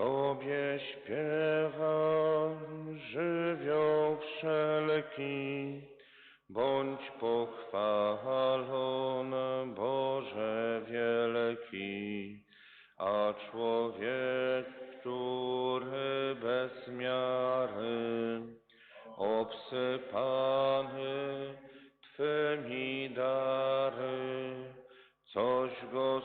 Tobie śpiewam żywioł wszelki, bądź pochwalony Boże wielki, a człowiek, który bez miary obsypany Twymi dary, coś go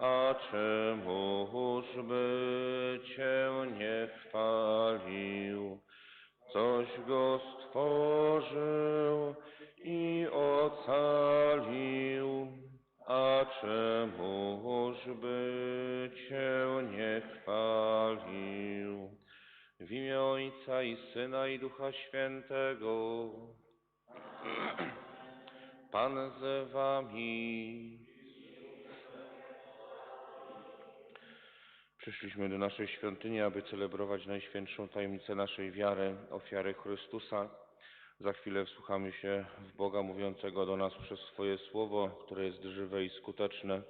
a czemuż by Cię nie chwalił? Coś go stworzył i ocalił, a czemuż by Cię nie chwalił? W imię Ojca i Syna i Ducha Świętego. Pan z Wami. Przyszliśmy do naszej świątyni, aby celebrować najświętszą tajemnicę naszej wiary, ofiary Chrystusa. Za chwilę wsłuchamy się w Boga mówiącego do nas przez swoje słowo, które jest żywe i skuteczne.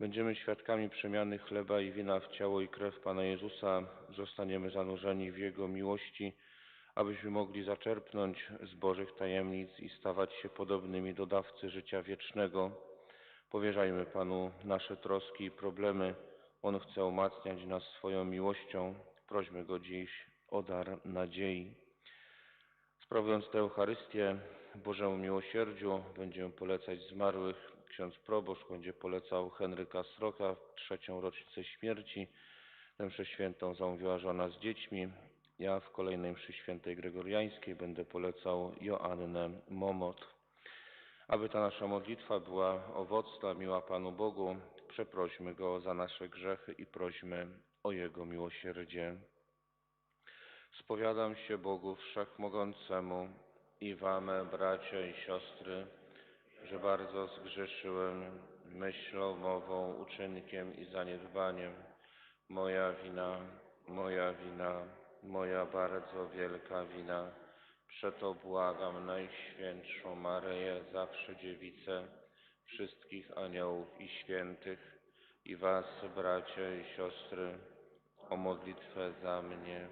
Będziemy świadkami przemiany chleba i wina w ciało i krew Pana Jezusa. Zostaniemy zanurzeni w Jego miłości, abyśmy mogli zaczerpnąć z Bożych tajemnic i stawać się podobnymi do dawcy życia wiecznego. Powierzajmy Panu nasze troski i problemy. On chce umacniać nas swoją miłością. Prośmy Go dziś o dar nadziei. Sprawując tę Eucharystię Bożemu Miłosierdziu, będziemy polecać zmarłych. Ksiądz proboszcz będzie polecał Henryka Sroka w trzecią rocznicę śmierci. Tę świętą zamówiła żona z dziećmi. Ja w kolejnej mszy świętej gregoriańskiej będę polecał Joannę Momot. Aby ta nasza modlitwa była owocna, miła Panu Bogu, przeprośmy Go za nasze grzechy i prośmy o Jego miłosierdzie. Spowiadam się Bogu Wszechmogącemu i Wam, bracia i siostry, że bardzo zgrzeszyłem myślą, mową, uczynkiem i zaniedbaniem. Moja wina, moja wina, moja bardzo wielka wina. Przeto błagam Najświętszą Maryję, zawsze Dziewicę, wszystkich aniołów i świętych i Was, bracia i siostry, o modlitwę za mnie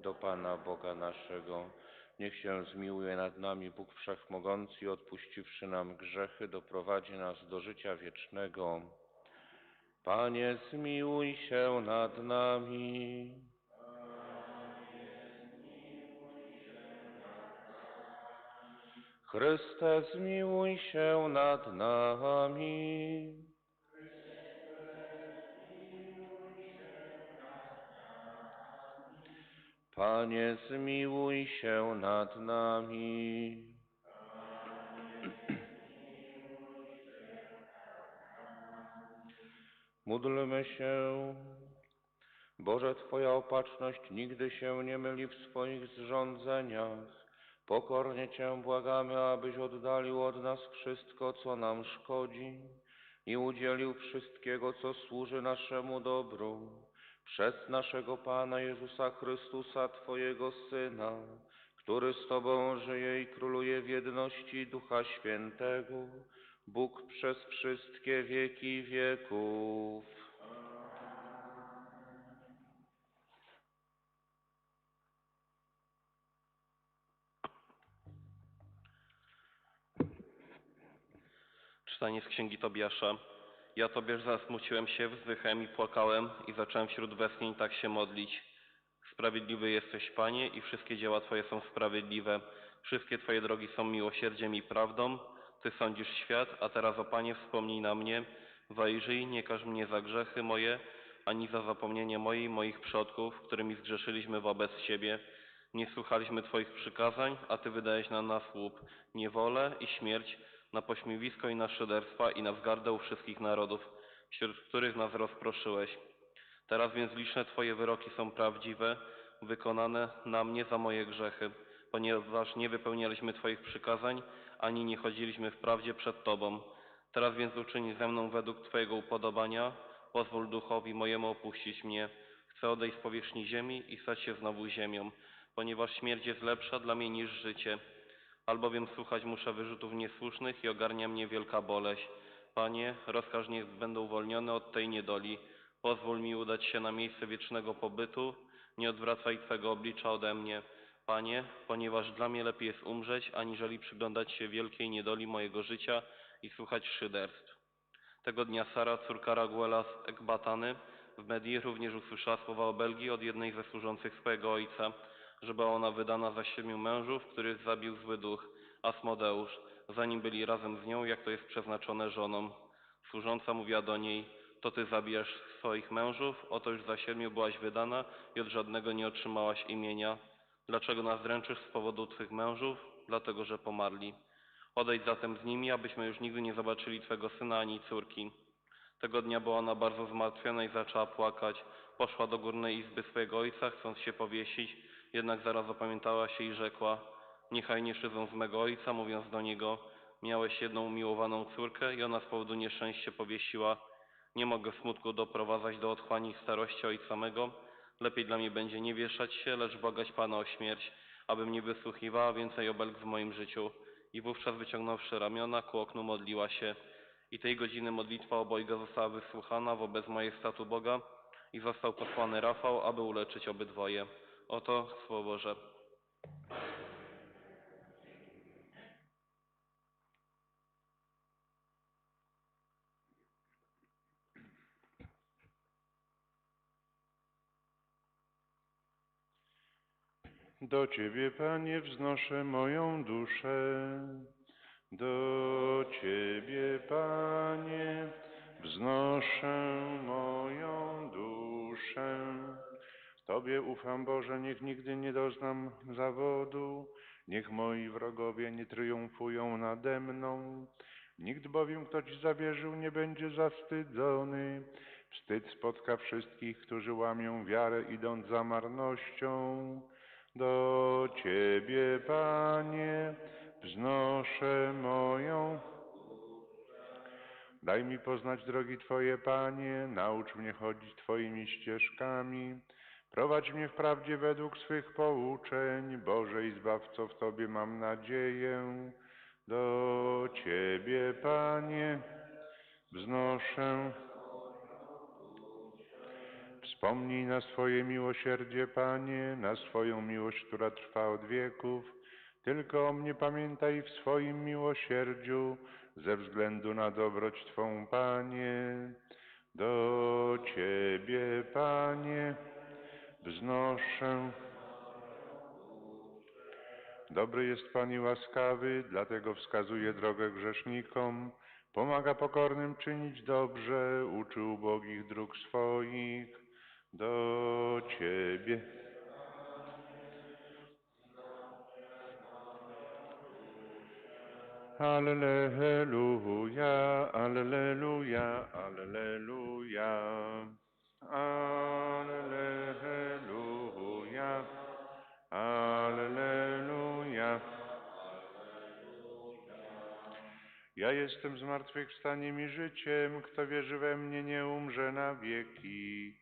do Pana Boga naszego. Niech się zmiłuje nad nami Bóg Wszechmogący i odpuściwszy nam grzechy, doprowadzi nas do życia wiecznego. Panie, zmiłuj się nad nami. Chryste, zmiłuj się nad nami. Panie, zmiłuj się nad nami. Módlmy się. Boże, Twoja opatrzność nigdy się nie myli w swoich zrządzeniach. Pokornie Cię błagamy, abyś oddalił od nas wszystko, co nam szkodzi i udzielił wszystkiego, co służy naszemu dobru. Przez naszego Pana Jezusa Chrystusa, Twojego Syna, który z Tobą żyje i króluje w jedności Ducha Świętego, Bóg przez wszystkie wieki wieków. Czytanie z Księgi Tobiasza. Ja Tobie zasmuciłem się wzdychem i płakałem i zacząłem wśród westchnień tak się modlić. Sprawiedliwy jesteś, Panie, i wszystkie dzieła Twoje są sprawiedliwe. Wszystkie Twoje drogi są miłosierdziem i prawdą. Ty sądzisz świat, a teraz, o Panie, wspomnij na mnie. Wejrzyj, nie każ mnie za grzechy moje, ani za zapomnienie moje i moich przodków, którymi zgrzeszyliśmy wobec Ciebie. Nie słuchaliśmy Twoich przykazań, a Ty wydałeś na nas łup, niewolę i śmierć, na pośmiewisko i na szyderstwa i na wzgardę u wszystkich narodów, wśród których nas rozproszyłeś. Teraz więc liczne Twoje wyroki są prawdziwe, wykonane na mnie za moje grzechy, ponieważ nie wypełnialiśmy Twoich przykazań, ani nie chodziliśmy w prawdzie przed Tobą. Teraz więc uczyń ze mną według Twojego upodobania, pozwól duchowi mojemu opuścić mnie. Chcę odejść z powierzchni ziemi i stać się znowu ziemią, ponieważ śmierć jest lepsza dla mnie niż życie. Albowiem słuchać muszę wyrzutów niesłusznych i ogarnia mnie wielka boleść. Panie, rozkaż niech będę uwolniony od tej niedoli. Pozwól mi udać się na miejsce wiecznego pobytu. Nie odwracaj Twego oblicza ode mnie. Panie, ponieważ dla mnie lepiej jest umrzeć, aniżeli przyglądać się wielkiej niedoli mojego życia i słuchać szyderstw. Tego dnia Sara, córka Raguela z Ekbatany, w Medii również usłyszała słowa obelgi od jednej ze służących swojego ojca, że była ona wydana za siedmiu mężów, których zabił zły duch, Asmodeusz, zanim byli razem z nią, jak to jest przeznaczone żonom. Służąca mówiła do niej, to ty zabijasz swoich mężów, oto już za siedmiu byłaś wydana i od żadnego nie otrzymałaś imienia. Dlaczego nas dręczysz z powodu twych mężów? Dlatego, że pomarli. Odejdź zatem z nimi, abyśmy już nigdy nie zobaczyli twego syna ani córki. Tego dnia była ona bardzo zmartwiona i zaczęła płakać. Poszła do górnej izby swojego ojca, chcąc się powiesić, jednak zaraz opamiętała się i rzekła, niechaj nie szydzą z mego ojca, mówiąc do niego, miałeś jedną umiłowaną córkę i ona z powodu nieszczęścia powiesiła. Nie mogę smutku doprowadzać do otchłani starości ojca mego. Lepiej dla mnie będzie nie wieszać się, lecz błagać Pana o śmierć, abym nie wysłuchiwała więcej obelg w moim życiu. I wówczas wyciągnąwszy ramiona, ku oknu modliła się. I tej godziny modlitwa obojga została wysłuchana wobec majestatu Boga i został posłany Rafał, aby uleczyć obydwoje. Oto Słowo Boże. Do Ciebie, Panie, wznoszę moją duszę. Do Ciebie, Panie, wznoszę moją duszę. Tobie ufam, Boże, niech nigdy nie doznam zawodu, niech moi wrogowie nie triumfują nade mną. Nikt bowiem, kto Ci zawierzył, nie będzie zawstydzony. Wstyd spotka wszystkich, którzy łamią wiarę, idąc za marnością. Do Ciebie, Panie, wznoszę moją. Daj mi poznać drogi Twoje, Panie, naucz mnie chodzić Twoimi ścieżkami. Prowadź mnie w prawdzie według swych pouczeń, Boże i Zbawco, w Tobie mam nadzieję. Do Ciebie, Panie, wznoszę. Wspomnij na swoje miłosierdzie, Panie, na swoją miłość, która trwa od wieków. Tylko o mnie pamiętaj w swoim miłosierdziu, ze względu na dobroć Twą, Panie. Do Ciebie, Panie, wznoszę. Dobry jest Pan i łaskawy, dlatego wskazuje drogę grzesznikom. Pomaga pokornym czynić dobrze, uczy ubogich dróg swoich. Do Ciebie. Alleluja, alleluja, alleluja. Alleluja, alleluja. Ja jestem zmartwychwstaniem i życiem, kto wierzy we mnie nie umrze na wieki.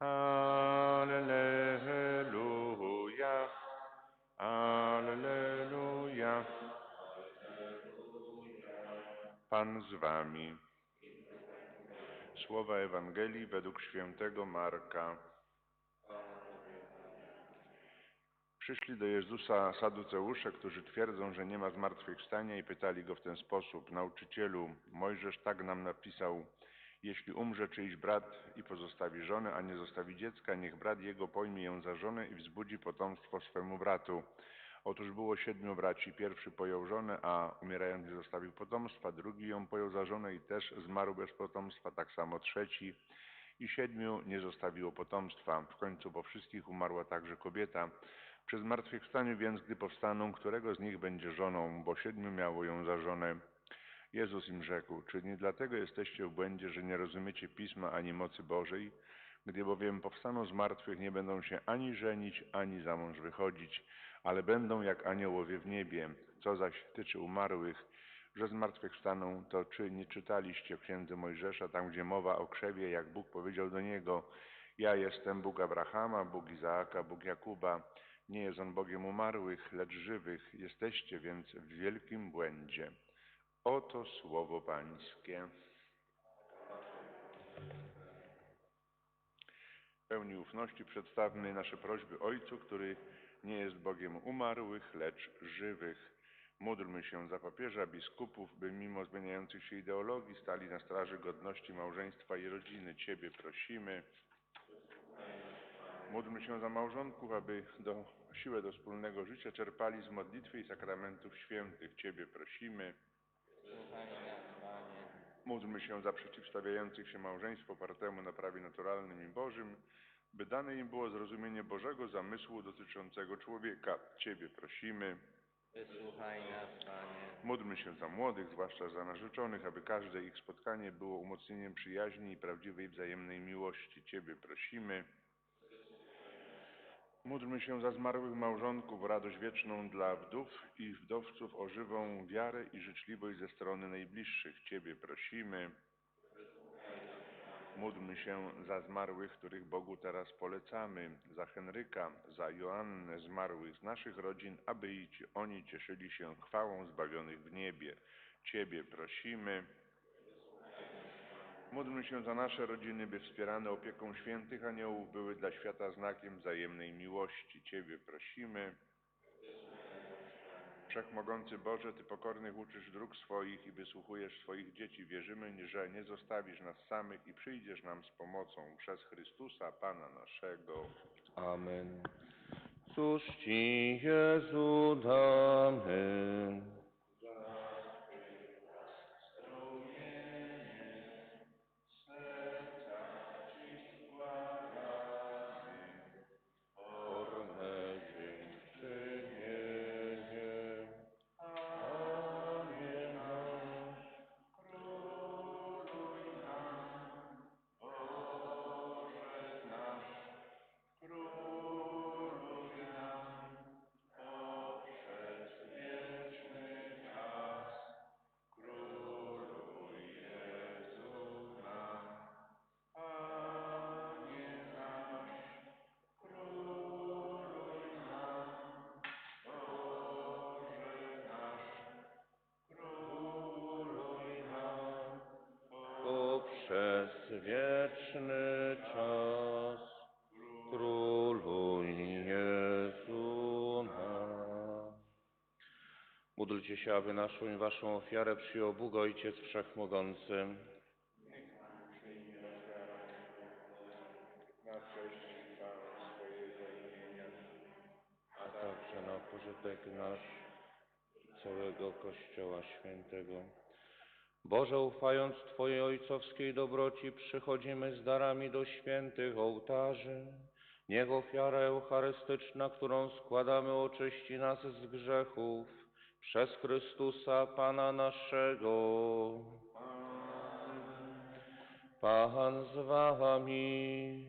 Alleluja, alleluja. Pan z wami. Słowa Ewangelii według świętego Marka. Przyszli do Jezusa saduceusze, którzy twierdzą, że nie ma zmartwychwstania i pytali go w ten sposób. Nauczycielu, Mojżesz tak nam napisał, jeśli umrze czyjś brat i pozostawi żonę, a nie zostawi dziecka, niech brat jego pojmie ją za żonę i wzbudzi potomstwo swemu bratu. Otóż było siedmiu braci. Pierwszy pojął żonę, a umierając zostawił potomstwa. Drugi ją pojął za żonę i też zmarł bez potomstwa. Tak samo trzeci. I siedmiu nie zostawiło potomstwa. W końcu po wszystkich umarła także kobieta. Przy zmartwychwstaniu więc, gdy powstaną, którego z nich będzie żoną, bo siedmiu miało ją za żonę. Jezus im rzekł, czy nie dlatego jesteście w błędzie, że nie rozumiecie Pisma ani mocy Bożej? Gdy bowiem powstaną z martwych, nie będą się ani żenić, ani za mąż wychodzić, ale będą jak aniołowie w niebie. Co zaś tyczy umarłych, że z martwych wstaną, to czy nie czytaliście w księdze Mojżesza, tam gdzie mowa o krzewie, jak Bóg powiedział do niego, ja jestem Bóg Abrahama, Bóg Izaaka, Bóg Jakuba. Nie jest on Bogiem umarłych, lecz żywych. Jesteście więc w wielkim błędzie. Oto słowo Pańskie. W pełni ufności przedstawmy nasze prośby Ojcu, który nie jest Bogiem umarłych, lecz żywych. Módlmy się za papieża, biskupów, by mimo zmieniających się ideologii stali na straży godności małżeństwa i rodziny. Ciebie prosimy. Módlmy się za małżonków, aby do, siłę do wspólnego życia czerpali z modlitwy i sakramentów świętych. Ciebie prosimy. Módlmy się za przeciwstawiających się małżeństwu opartemu na prawie naturalnym i Bożym, by dane im było zrozumienie Bożego zamysłu dotyczącego człowieka. Ciebie prosimy. Wysłuchaj nas, Panie. Módlmy się za młodych, zwłaszcza za narzeczonych, aby każde ich spotkanie było umocnieniem przyjaźni i prawdziwej wzajemnej miłości. Ciebie prosimy. Módlmy się za zmarłych małżonków, radość wieczną dla wdów i wdowców, o żywą wiarę i życzliwość ze strony najbliższych. Ciebie prosimy. Módlmy się za zmarłych, których Bogu teraz polecamy, za Henryka, za Joannę, zmarłych z naszych rodzin, aby i ci, oni cieszyli się chwałą zbawionych w niebie. Ciebie prosimy. Módlmy się za nasze rodziny, by wspierane opieką świętych aniołów były dla świata znakiem wzajemnej miłości. Ciebie prosimy. Wszechmogący Boże, Ty pokornych uczysz dróg swoich i wysłuchujesz swoich dzieci. Wierzymy, że nie zostawisz nas samych i przyjdziesz nam z pomocą przez Chrystusa, Pana naszego. Amen. Cóż Ci, Jezu, damy? Wieczny czas. Króluj Jezu. Módlcie się, aby naszą i waszą ofiarę przyjął Bóg Ojciec Wszechmogący. A także na pożytek nasz całego Kościoła Świętego. Boże, ufając Twojej ojcowskiej dobroci, przychodzimy z darami do świętych ołtarzy. Niech ofiara eucharystyczna, którą składamy, oczyści nas z grzechów przez Chrystusa Pana naszego. Pan z Wami.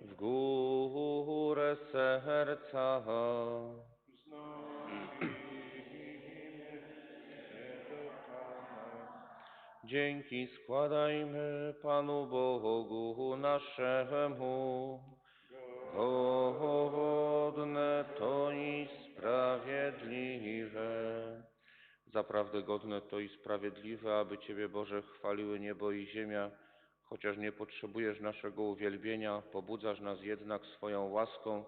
W górę serca. Dzięki składajmy Panu Bogu naszemu. Godne to i sprawiedliwe. Zaprawdę godne to i sprawiedliwe, aby Ciebie, Boże, chwaliły niebo i ziemia, chociaż nie potrzebujesz naszego uwielbienia, pobudzasz nas jednak swoją łaską,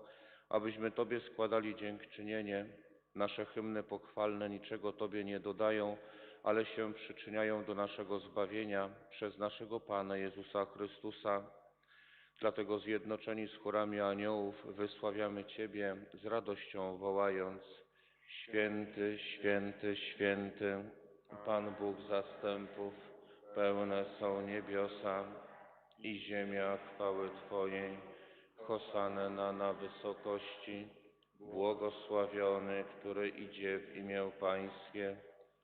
abyśmy Tobie składali dziękczynienie. Nasze hymny pochwalne niczego Tobie nie dodają, ale się przyczyniają do naszego zbawienia przez naszego Pana Jezusa Chrystusa. Dlatego zjednoczeni z chórami aniołów wysławiamy Ciebie z radością wołając Święty, święty, święty, Pan Bóg zastępów, pełne są niebiosa i ziemia chwały Twojej. Hosanna na wysokości, błogosławiony, który idzie w imię Pańskie.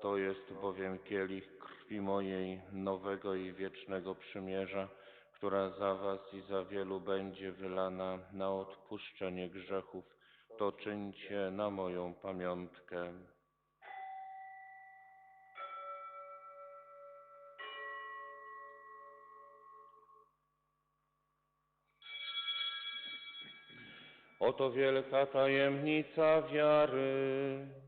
to jest bowiem kielich krwi mojej nowego i wiecznego przymierza, która za was i za wielu będzie wylana na odpuszczenie grzechów. To czyńcie na moją pamiątkę. Oto wielka tajemnica wiary.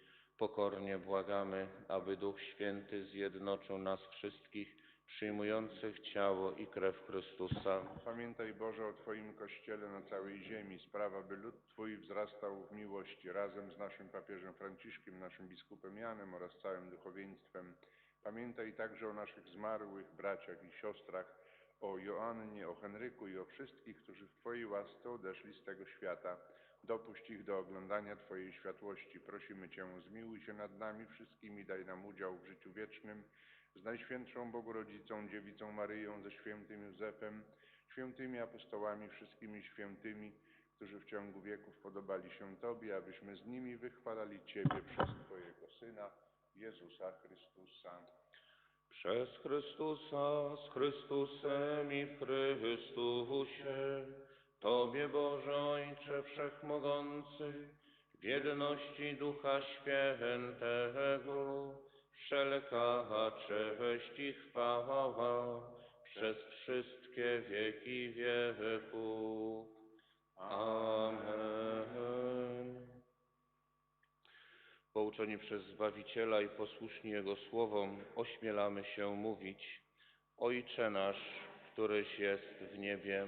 Pokornie błagamy, aby Duch Święty zjednoczył nas wszystkich, przyjmujących ciało i krew Chrystusa. Pamiętaj Boże o Twoim Kościele na całej ziemi, sprawa, by lud Twój wzrastał w miłości razem z naszym papieżem Franciszkiem, naszym biskupem Janem oraz całym duchowieństwem. Pamiętaj także o naszych zmarłych braciach i siostrach, o Joannie, o Henryku i o wszystkich, którzy w Twojej łasce odeszli z tego świata. Dopuść ich do oglądania Twojej światłości. Prosimy Cię, zmiłuj się nad nami wszystkimi, daj nam udział w życiu wiecznym z Najświętszą Bogorodzicą, Dziewicą Maryją, ze świętym Józefem, świętymi apostołami, wszystkimi świętymi, którzy w ciągu wieków podobali się Tobie, abyśmy z nimi wychwalali Ciebie przez Twojego Syna, Jezusa Chrystusa. Przez Chrystusa, z Chrystusem i w Chrystusie, Tobie Boże Ojcze Wszechmogący, w jedności Ducha Świętego, wszelka cześć i chwała przez wszystkie wieki wieków. Amen. Pouczeni przez Zbawiciela i posłuszni Jego słowom, ośmielamy się mówić: Ojcze nasz, któryś jest w niebie,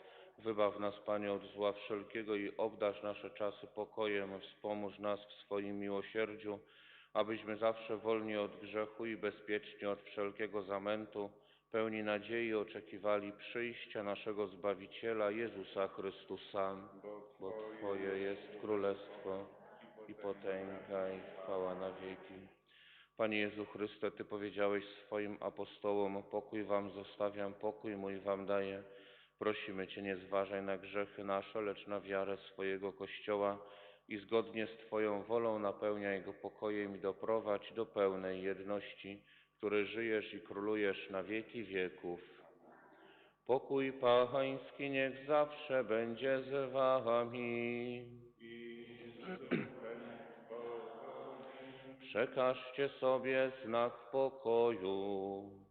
Wybaw nas, Panie, od zła wszelkiego i obdarz nasze czasy pokojem. Wspomóż nas w swoim miłosierdziu, abyśmy zawsze wolni od grzechu i bezpieczni od wszelkiego zamętu, pełni nadziei oczekiwali przyjścia naszego Zbawiciela Jezusa Chrystusa. Bo Twoje jest królestwo i potęga i chwała na wieki. Panie Jezu Chryste, Ty powiedziałeś swoim apostołom, pokój wam zostawiam, pokój mój wam daję. Prosimy Cię, nie zważaj na grzechy nasze, lecz na wiarę swojego Kościoła i zgodnie z Twoją wolą napełniaj go pokojem i doprowadź do pełnej jedności, który żyjesz i królujesz na wieki wieków. Pokój Pański niech zawsze będzie z Wami. Przekażcie sobie znak pokoju.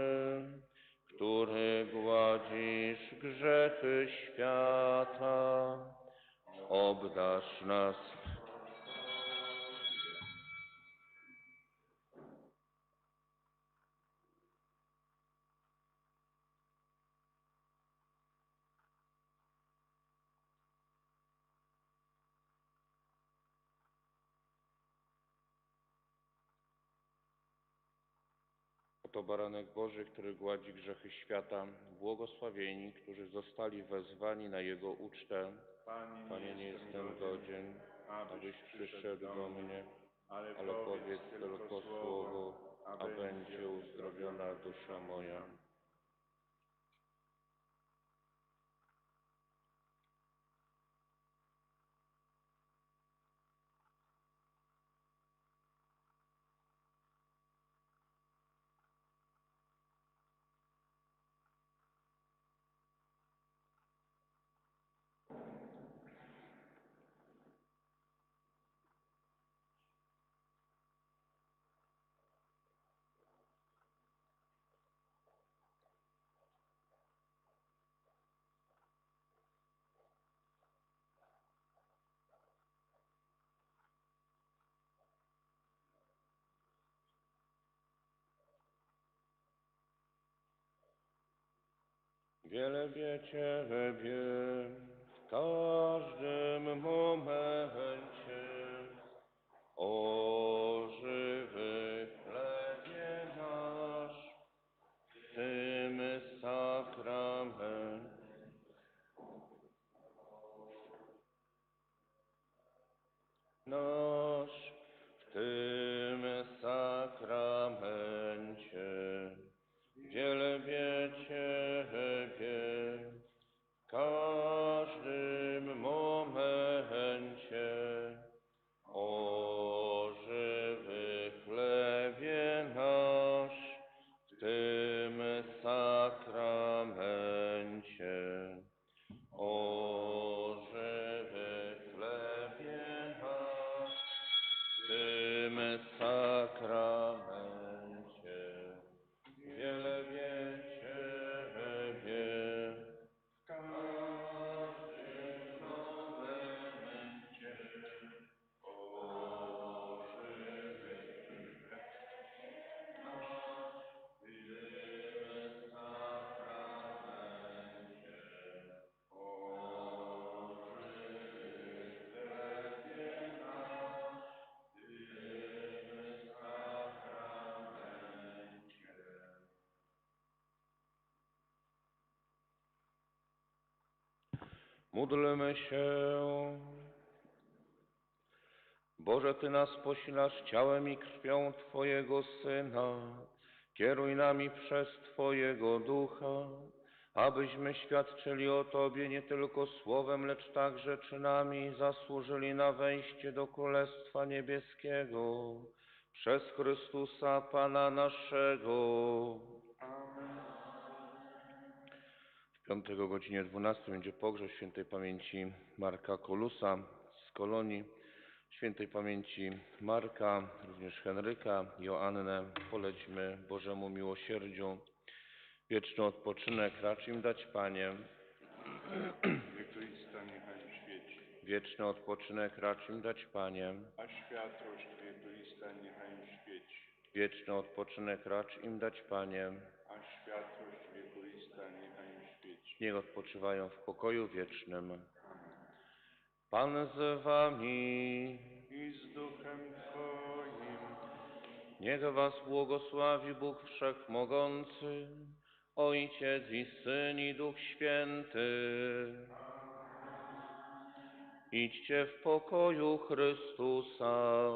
który gładzisz grzechy świata, obdarz nas. Baranek Boży, który gładzi grzechy świata. Błogosławieni, którzy zostali wezwani na Jego ucztę. Panie, nie jestem godzien, abyś przyszedł do mnie, ale powiedz tylko słowo, a będzie uzdrowiona dusza moja. Wielbię Ciebie w każdym momencie, o Módlmy się. Boże, Ty nas posilasz ciałem i krwią Twojego Syna. Kieruj nami przez Twojego Ducha, abyśmy świadczyli o Tobie nie tylko słowem, lecz także czynami zasłużyli na wejście do Królestwa Niebieskiego. Przez Chrystusa Pana naszego. W piątek o godzinie 12 będzie pogrzeb świętej pamięci Marka Kolusa z Kolonii, świętej pamięci Marka, również Henryka, Joannę. Polećmy Bożemu miłosierdziu. Wieczny odpoczynek racz im dać, Panie. Wiekuista niechaj świeci, Wieczny odpoczynek racz im dać, Panie. a światłość niechaj świeci, Wieczny odpoczynek racz im dać, Panie. a światłość wiekuista niechaj świeci. Niech odpoczywają w pokoju wiecznym. Pan z wami. I z duchem Twoim, Niech was błogosławi Bóg Wszechmogący, Ojciec i Syn i Duch Święty. Idźcie w pokoju Chrystusa.